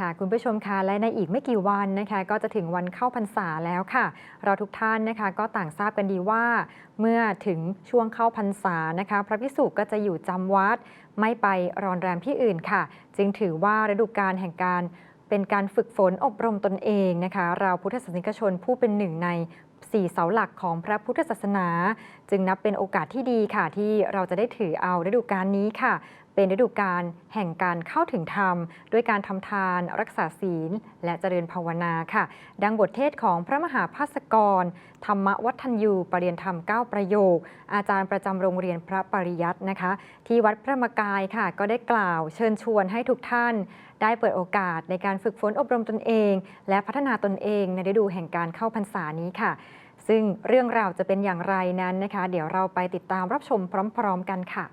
ค่ะคุณผู้ชมคะและในอีกไม่กี่วันนะคะก็จะถึงวันเข้าพรรษาแล้วค่ะ เราทุกท่านนะคะก็ต่างทราบกันดีว่า เมื่อถึงช่วงเข้าพรรษานะคะ พระภิกษุก็จะอยู่จำวัด ไม่ไปรอนแรมที่อื่นค่ะ จึงถือว่าฤดูกาลแห่งการเป็นการฝึกฝนอบรมตนเองนะคะ เราพุทธศาสนิกชนผู้เป็นหนึ่งในสี่เสาหลักของพระพุทธศาสนาจึงนับเป็นโอกาสที่ดีค่ะ ที่เราจะได้ถือเอาฤดูกาลนี้ค่ะ เป็นฤดูกาลแห่งการเข้าถึงธรรม ด้วยการทำทาน รักษาศีล และเจริญภาวนาค่ะ ดังบทเทศของพระมหาภาสกร ธรรมวัฒนยูปรริยนธรรม 9 ประโยค อาจารย์ประจำโรงเรียนพระปริยัตินะคะ ที่วัดพระมกายค่ะ ก็ได้กล่าวเชิญชวนให้ทุกท่าน ได้เปิดโอกาสในการฝึกฝนอบรมตนเอง และพัฒนาตนเองในฤดูแห่งการเข้าพรรษานี้ค่ะ ซึ่งเรื่องราวจะเป็นอย่างไรนั้นนะคะ เดี๋ยวเราไปติดตามรับชมพร้อม ๆ กันค่ะ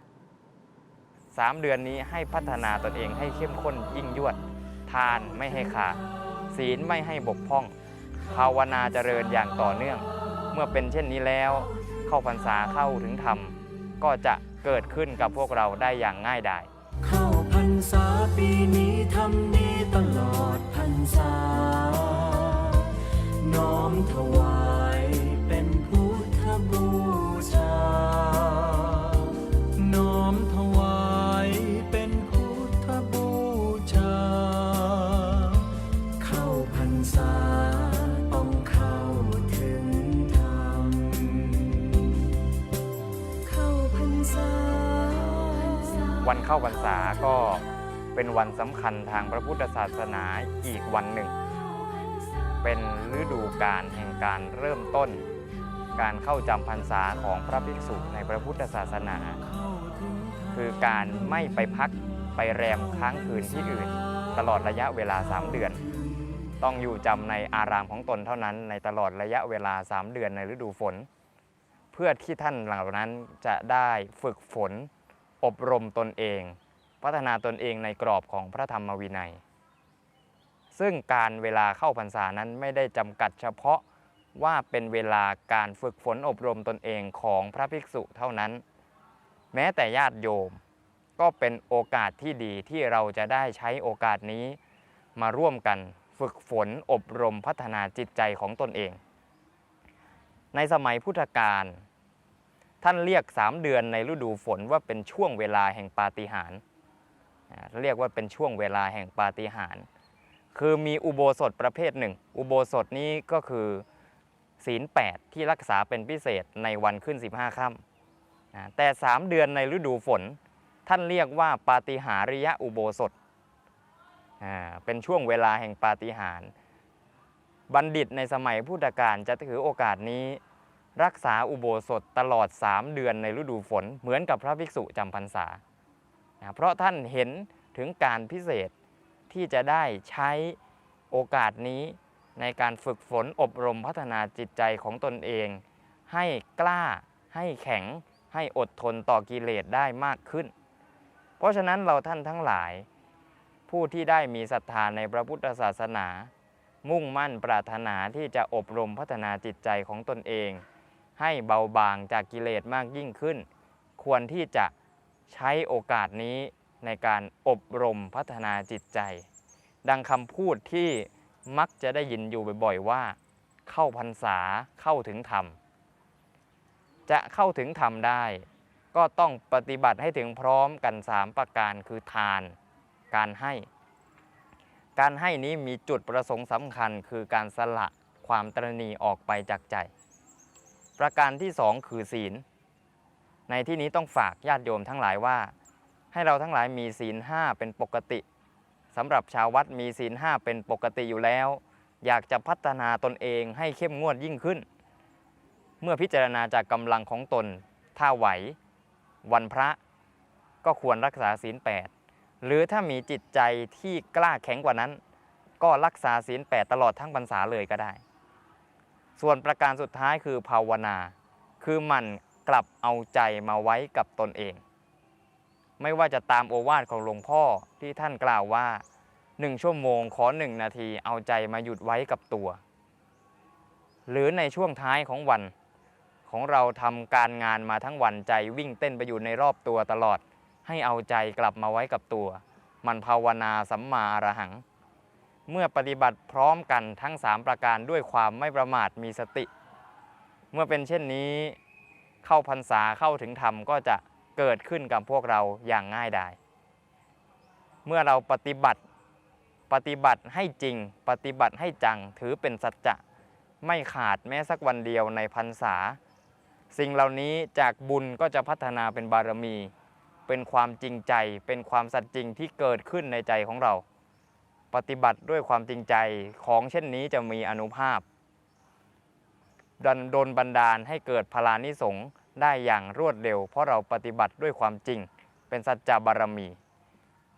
สามเดือนนี้ให้พัฒนาตนเองให้เข้มข้นยิ่งยวด ทานไม่ให้ขาดศีลไม่ให้บกพร่อง ภาวนาเจริญอย่างต่อเนื่อง เมื่อเป็นเช่นนี้แล้ว เข้าพรรษาเข้าถึงธรรม ก็จะเกิดขึ้นกับพวกเราได้อย่างง่ายดายเข้าพรรษาปีนี้ทำดีตลอดพรรษาน้อมถวาย วันเข้าพรรษาก็เป็นวันสำคัญทางพระพุทธศาสนาอีกวันหนึ่ง เป็นฤดูกาลแห่งการเริ่มต้น การเข้าจำพรรษาของพระภิกษุในพระพุทธศาสนา คือการไม่ไปพักไปแรมค้างคืนที่อื่น ตลอดระยะเวลา 3 เดือน ต้องอยู่จำในอารามของตนเท่านั้น ในตลอดระยะเวลา 3 เดือนในฤดูฝน เพื่อที่ท่านเหล่านั้นจะได้ฝึกฝน อบรมตนเอง พัฒนาตนเองในกรอบของพระธรรมวินัย ซึ่งการเวลาเข้าพรรษานั้นไม่ได้จำกัดเฉพาะว่าเป็นเวลาการฝึกฝนอบรมตนเองของพระภิกษุเท่านั้น แม้แต่ญาติโยม ก็เป็นโอกาสที่ดีที่เราจะได้ใช้โอกาสนี้ มาร่วมกันฝึกฝนอบรมพัฒนาจิตใจของตนเอง ในสมัยพุทธกาล ท่านเรียก 3 เดือนในฤดูฝนว่าเป็นช่วงเวลาแห่งปาฏิหาริย์เรียกว่าเป็นช่วงเวลาแห่งปาฏิหาริย์คือมีอุโบสถประเภทหนึ่ง อุโบสถนี้ก็คือศีล 8 ที่รักษาเป็นพิเศษในวันขึ้น 15ค่ำอ่าแต่ 3 เดือนในฤดูฝน ท่านเรียกว่าปาฏิหาริยอุโบสถเป็นช่วงเวลาแห่งปาฏิหาริย์บัณฑิตในสมัยพุทธกาลจะถือโอกาสนี้ รักษาอุโบสถตลอด 3 เดือนในฤดูฝน เหมือนกับพระภิกษุจำพรรษา เพราะท่านเห็นถึงการพิเศษที่จะได้ใช้โอกาสนี้ในการฝึกฝนอบรมพัฒนาจิตใจของตนเอง ให้กล้า ให้แข็ง ให้อดทนต่อกิเลสได้มากขึ้น เพราะฉะนั้นเราท่านทั้งหลาย ผู้ที่ได้มีศรัทธาในพระพุทธศาสนา มุ่งมั่นปรารถนาที่จะอบรมพัฒนาจิตใจของตนเอง ให้เบาบางจากกิเลสมากยิ่งขึ้น ควรที่จะใช้โอกาสนี้ในการอบรมพัฒนาจิตใจ ดังคำพูดที่มักจะได้ยินอยู่บ่อยๆว่า เข้าพรรษาเข้าถึงธรรม จะเข้าถึงธรรมได้ ก็ต้องปฏิบัติให้ถึงพร้อมกัน 3 ประการคือทาน การให้ การให้นี้มีจุดประสงค์สำคัญคือการสละความตรณีออกไปจากใจ ประการที่สองคือศีล ในที่นี้ต้องฝากญาติโยมทั้งหลายว่า ให้เราทั้งหลายมีศีลห้าเป็นปกติสำหรับชาววัดมีศีลห้าเป็นปกติอยู่แล้ว อยากจะพัฒนาตนเองให้เข้มงวดยิ่งขึ้น เมื่อพิจารณาจากกำลังของตน ถ้าไหว วันพระก็ควรรักษาศีลแปดหรือถ้ามีจิตใจที่กล้าแข็งกว่านั้น ก็รักษาศีลแปดตลอดทั้งพรรษาเลยก็ได้ ส่วนประการสุดท้ายคือภาวนา คือมันกลับเอาใจมาไว้กับตนเอง ไม่ว่าจะตามโอวาทของหลวงพ่อที่ท่านกล่าวว่าหนึ่งชั่วโมงขอหนึ่งนาทีเอาใจมาหยุดไว้กับตัว หรือในช่วงท้ายของวันของเราทำการงานมาทั้งวันใจวิ่งเต้นไปอยู่ในรอบตัวตลอด ให้เอาใจกลับมาไว้กับตัว มันภาวนาสัมมาอรหัง เมื่อปฏิบัติพร้อมกันทั้ง 3 ประการด้วยความไม่ประมาทมีสติ เมื่อเป็นเช่นนี้ เข้าพรรษาเข้าถึงธรรมก็จะเกิดขึ้นกับพวกเราอย่างง่ายดาย เมื่อเราปฏิบัติปฏิบัติให้จริง ปฏิบัติให้จังถือเป็นสัจจะไม่ขาดแม้สักวันเดียวในพรรษา สิ่งเหล่านี้จากบุญก็จะพัฒนาเป็นบารมี เป็นความจริงใจ เป็นความสัตย์จริงที่เกิดขึ้นในใจของเรา ปฏิบัติด้วยความจริงใจของเช่นนี้จะมีอนุภาพดันโดนบันดาลให้เกิดพลานิสงส์ได้อย่างรวดเร็ว เพราะเราปฏิบัติด้วยความจริง เป็นสัจจะบารมี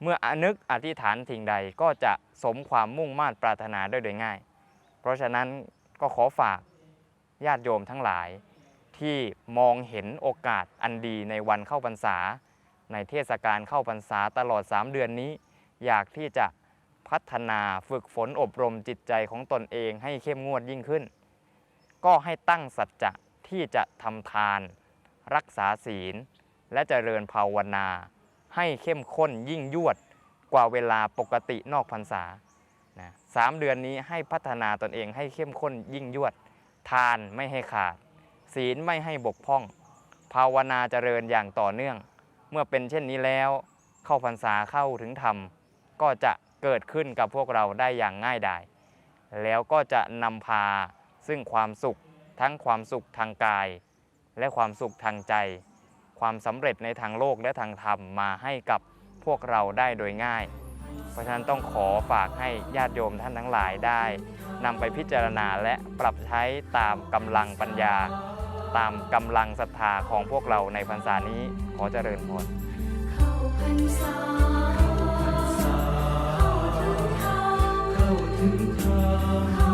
เมื่ออนึกอธิษฐานสิ่งใดก็จะสมความมุ่งมา่ปรารถนาได้โดยง่าย เพราะฉะนั้นก็ขอฝากญาติโยมทั้งหลาย ที่มองเห็นโอกาสอันดีในวันเข้าพรรษา ในเทศกาลเข้าพรรษาตลอด 3 เดือนนี้ อยากที่จะ พัฒนาฝึกฝนอบรมจิตใจของตนเองให้เข้มงวดยิ่งขึ้น ก็ให้ตั้งสัจจะที่จะทำทาน รักษาศีล และเจริญภาวนา ให้เข้มข้นยิ่งยวดกว่าเวลาปกตินอกพรรษานะสามเดือนนี้ให้พัฒนาตนเองให้เข้มข้นยิ่งยวด ทานไม่ให้ขาด ศีลไม่ให้บกพร่อง ภาวนาเจริญอย่างต่อเนื่อง เมื่อเป็นเช่นนี้แล้ว เข้าพรรษาเข้าถึงธรรมก็จะ เกิดขึ้นกับพวกเราได้อย่างง่ายดาย แล้วก็จะนำพาซึ่งความสุขทั้งความสุขทางกาย และความสุขทางใจ ความสำเร็จในทางโลกและทางธรรมมาให้กับพวกเราได้โดยง่าย เพราะฉะนั้นต้องขอฝากให้ญาติโยมท่านทั้งหลายได้นำไปพิจารณาและปรับใช้ตามกำลังปัญญา ตามกำลังศรัทธาของพวกเราในพรรษานี้ขอเจริญพรเข้าพรรษา เข้